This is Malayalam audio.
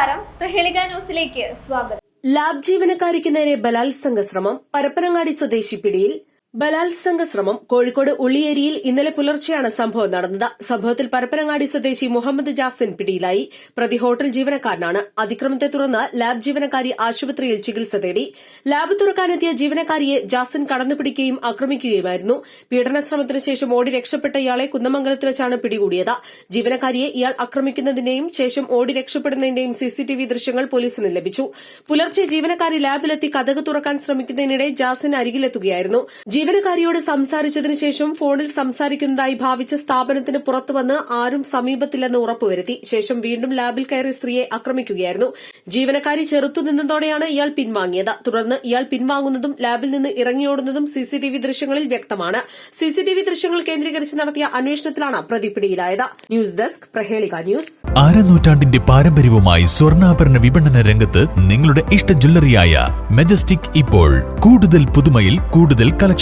നമസ്കാരം. പ്രഹേളിക ന്യൂസിലേക്ക് സ്വാഗതം. ലാബ് ജീവനക്കാരിക്ക് നേരെ ബലാത്സംഗ ശ്രമം പരപ്പനങ്ങാടി സ്വദേശി പിടിയിൽ ബലാത്സംഗ ശ്രമം കോഴിക്കോട് ഉള്ളിയേരിയിൽ ഇന്നലെ പുലർച്ചെയാണ് സംഭവം നടന്നത്. സംഭവത്തിൽ പരപ്പനങ്ങാടി സ്വദേശി മുഹമ്മദ് ജാസിൻ പിടിയിലായി. പ്രതി ഹോട്ടൽ ജീവനക്കാരനാണ്. അതിക്രമത്തെ തുടർന്ന് ലാബ് ജീവനക്കാരി ആശുപത്രിയിൽ ചികിത്സ തേടി. ലാബ് തുറക്കാനെത്തിയ ജീവനക്കാരിയെ ജാസിൻ കടന്നുപിടിക്കുകയും ആക്രമിക്കുകയുമായിരുന്നു. പീഡന ശ്രമത്തിന് ശേഷം ഓടി രക്ഷപ്പെട്ട ഇയാളെ കുന്നമംഗലത്ത് വെച്ചാണ് പിടികൂടിയത്. ജീവനക്കാരിയെ ഇയാൾ ആക്രമിക്കുന്നതിന്റെയും ശേഷം ഓടി രക്ഷപ്പെടുന്നതിന്റെയും സിസിടിവി ദൃശ്യങ്ങൾ പോലീസിന് ലഭിച്ചു. പുലർച്ചെ ജീവനക്കാരി ലാബിലെത്തി കഥക് തുറക്കാൻ ശ്രമിക്കുന്നതിനിടെ ജാസിൻ അരികിലെത്തുകയായിരുന്നു. ജീവനക്കാരിയോട് സംസാരിച്ചതിനു ശേഷം ഫോണിൽ സംസാരിക്കുന്നതായി ഭാവിച്ച സ്ഥാപനത്തിന് പുറത്തുവന്ന് ആരും സമീപത്തില്ലെന്ന് ഉറപ്പുവരുത്തി. ശേഷം വീണ്ടും ലാബിൽ കയറി സ്ത്രീയെ ആക്രമിക്കുകയായിരുന്നു. ജീവനക്കാരി ചെറുത്തുനിന്നതോടെയാണ് ഇയാൾ പിൻവാങ്ങിയത്. തുടർന്ന് ഇയാൾ പിൻവാങ്ങുന്നതും ലാബിൽ നിന്ന് ഇറങ്ങിയോടുന്നതും സിസിടിവി ദൃശ്യങ്ങളിൽ വ്യക്തമാണ്. സിസിടിവി ദൃശ്യങ്ങൾ കേന്ദ്രീകരിച്ച് നടത്തിയ അന്വേഷണത്തിലാണ് പ്രതി പിടിയിലായത് ന്യൂസ് ഡെസ്ക് പ്രഹേളിക ന്യൂസ്. അരനൂറ്റാണ്ടിന്റെ പാരമ്പര്യവുമായി സ്വർണാഭരണ വിപണന രംഗത്ത് നിങ്ങളുടെ ഇഷ്ട ജ്വല്ലറിയായ മെജസ്റ്റിക് ഇപ്പോൾ. കൂടുതൽ പുതുമയിൽ കൂടുതൽ